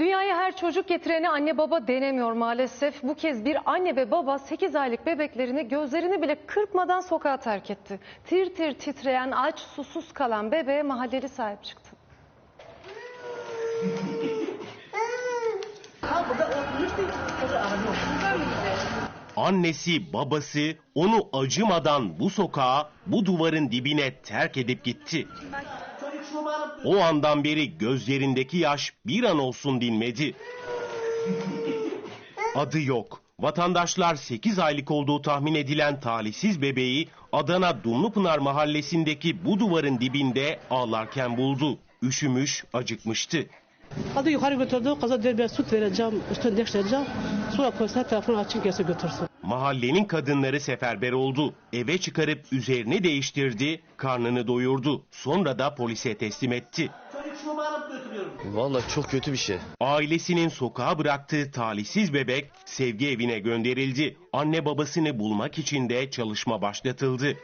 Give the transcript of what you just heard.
Dünyaya her çocuk getireni anne baba denemiyor maalesef. Bu kez bir anne ve baba 8 aylık bebeklerini gözlerini bile kırpmadan sokağa terk etti. Tir tir titreyen aç susuz kalan bebeğe mahalleli sahip çıktı. Annesi, babası onu acımadan bu sokağa, bu duvarın dibine terk edip gitti. O andan beri gözlerindeki yaş bir an olsun dinmedi. Adı yok. Vatandaşlar 8 aylık olduğu tahmin edilen talihsiz bebeği Adana Dumlupınar mahallesindeki bu duvarın dibinde ağlarken buldu. Üşümüş, acıkmıştı. Hadi yukarı götürdü. Kıza dedi ben süt vereceğim, üstüne değiştireceğim. Sonra polise telefonu açın gelsin götürsün. Mahallenin kadınları seferber oldu. Eve çıkarıp üzerini değiştirdi, karnını doyurdu. Sonra da polise teslim etti. Vallahi çok kötü bir şey. Ailesinin sokağa bıraktığı talihsiz bebek sevgi evine gönderildi. Anne babasını bulmak için de çalışma başlatıldı.